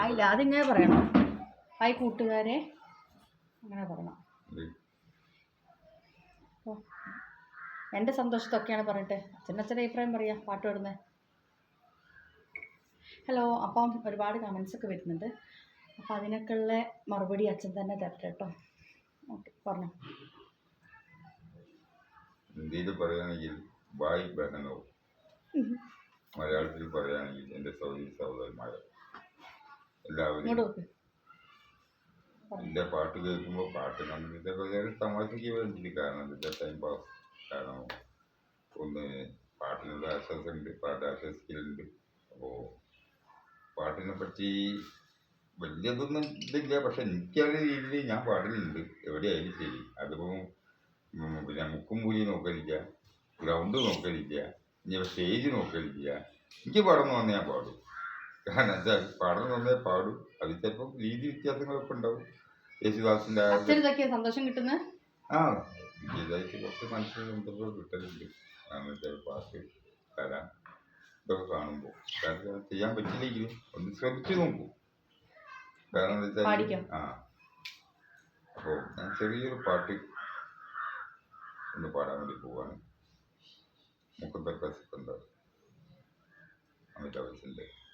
ആയില്ല അതിങ്ങനെ പറയണം. ഹായ് കൂട്ടുകാരെ അങ്ങനെ പറയണം. എന്റെ സന്തോഷത്തൊക്കെയാണ് പറയട്ടെ അച്ഛനച്ഛന്റെ അഭിപ്രായം പറയാ പാട്ട് പാടുന്നത് ഹലോ അപ്പം ഒരുപാട് കമൻസ് ഒക്കെ വരുന്നുണ്ട്. അപ്പം അതിനൊക്കെ ഉള്ള മറുപടി അച്ഛൻ തന്നെ തരട്ടെ കേട്ടോ. ഓക്കെ പറഞ്ഞു. എന്തെങ്കിലും പറയുകയാണെങ്കിൽ ബൈ ബഹനോ മലയാളത്തിൽ പറയുകയാണെങ്കിൽ എന്റെ സൗദി സഹോദരന്മാർ എല്ലാവരും എന്റെ പാട്ട് കേൾക്കുമ്പോൾ പാട്ട് നമ്മൾ ഇതൊക്കെ തമാശയ്ക്ക് വേണ്ടിയിട്ട് കാരണം ഇതിന്റെ ടൈം പാസ് കാരണം ഒന്ന് പാട്ടിനുള്ള ആശ്വാസമുണ്ട് പാട്ട് ആശ്വസിക്കലുണ്ട് അപ്പോൾ പാട്ടിനെ പറ്റി വലിയതൊന്നും ഇതില്ല പക്ഷെ എനിക്കത് രീതിയിൽ ഞാൻ പാടലുണ്ട് എവിടെയായാലും ശരി. അതിപ്പോൾ പിന്നെ മുക്കും മൂലി നോക്കലില്ല ഗ്രൗണ്ട് നോക്കലില്ല ഇനി സ്റ്റേജ് നോക്കലില്ല എനിക്ക് പാടുന്നു വന്നേ ഞാൻ പാടും. കാരണം എന്താ? പാടുന്നു വന്നേ പാടും. അത് ചിലപ്പോൾ രീതി വ്യത്യാസങ്ങളൊക്കെ ഉണ്ടാവും. ഇതൊക്കെയാ സന്തോഷം കിട്ടുന്നത് ആ ഇതായിട്ട് കുറച്ച് മനസ്സിന് സന്തോഷം കിട്ടലുണ്ട്. കാരണം വെച്ചാൽ പാട്ട് തരാം ഇതൊക്കെ കാണുമ്പോൾ കാരണം ചെയ്യാൻ പറ്റില്ലെങ്കിലും ഒന്ന് ശ്രമിച്ചു നോക്കൂ. കാരണം. വെച്ചാൽ ആ. അപ്പോൾ ഞാൻ ചെറിയൊരു പാട്ട് ഒന്ന് പാടാൻ വേണ്ടി പോവാണ്. കൊടുത്തിട്ടുണ്ട്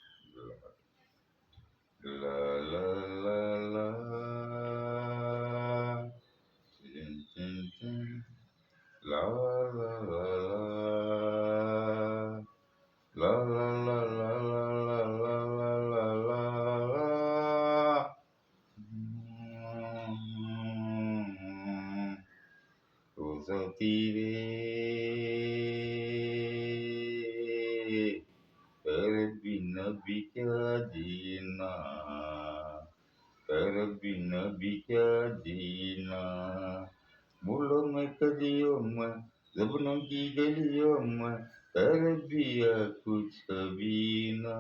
bicadina, carabina bicadina, mula me cadioma, zabunangi galioma, carabia cuchabina,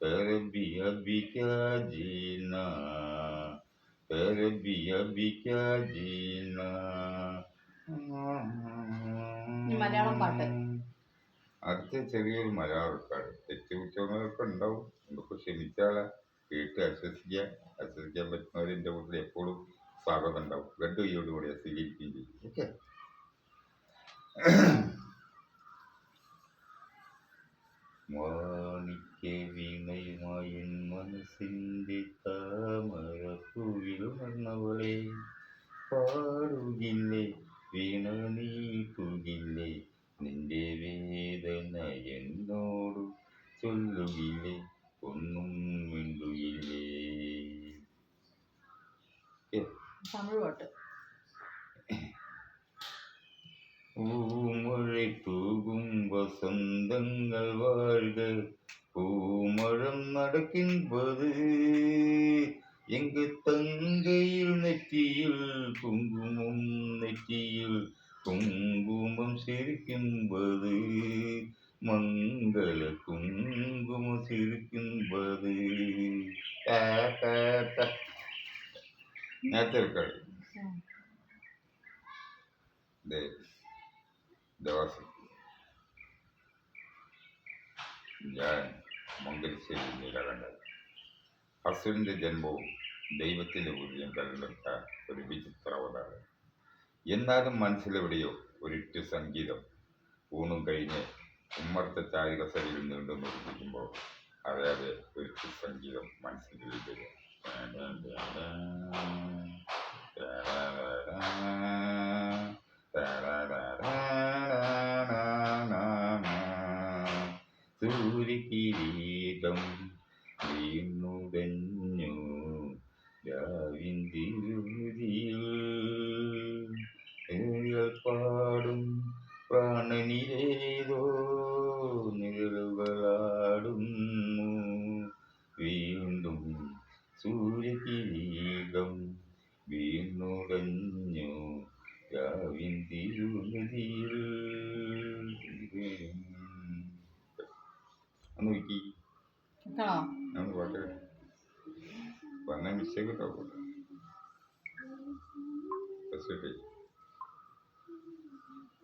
carabia bicadina, carabia bicadina. E Mariana, quarta. അടുത്ത ചെറിയൊരു മലയാളക്കാട് തെറ്റുകുറ്റങ്ങളൊക്കെ ഉണ്ടാവും. നമുക്ക് ക്ഷമിച്ചാളെ കേട്ട് അശ്വസിക്കുക അശ്വസിക്കാൻ പറ്റുന്നവർ എന്റെ കൂട്ടത്തിൽ എപ്പോഴും സ്വാഗതം ഉണ്ടാവും. രണ്ട് കൈയോടുകൂടി സ്വീകരിക്കുകയും ചെയ്യും. ഓക്കെ? தமிழ் பாட்டு பூமழை தூகும் வசந்தங்கள் வாழ்க பூமழம் நடக்கின்றது எங்கு தங்கையில் நெற்றியில் குங்குமம் நெற்றியில் குங்குமம் சிரிக்கின்றது மங்கள குங்குமம் சிரிக்கின்றது നേച്ചർകൾ ദിവസം. ഞാൻ മംഗലശ്ശേരി നീലകണ്ഠൻ അസുരന്റെ ജന്മവും ദൈവത്തിന്റെ പൂജ്യം കലർത്ത ഒരു വിചിത്ര അവതാരം. എന്നാലും മനസ്സിലെവിടെയോ ഒരിറ്റു സംഗീതം ഊണും കഴിഞ്ഞ് ഉമ്മർത്ത ചാരികസരിയിൽ നീണ്ടു നിർമ്മിക്കുമ്പോൾ അറിയാതെ ഒരിറ്റു സംഗീതം മനസ്സിൽ കിരീടം വീണുടഞ്ഞു രാവിൻ തിരുതിയിൽ ഒന്ന് വിക്കി ഒന്ന് പാട്ട്. വന്ന മിസ്റ്റേക്ക് ഉണ്ടാവും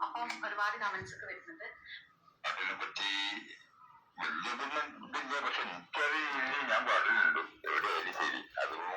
അപ്പം ഒരുപാട് കമന്റ്സ് ഒക്കെ വരുന്നുണ്ട്. അതിനെപ്പറ്റി വലിയ പക്ഷെ എനിക്കത് ഞാൻ പാടുന്നുണ്ട്. എവിടെയായാലും ശരി. അതുകൊണ്ട്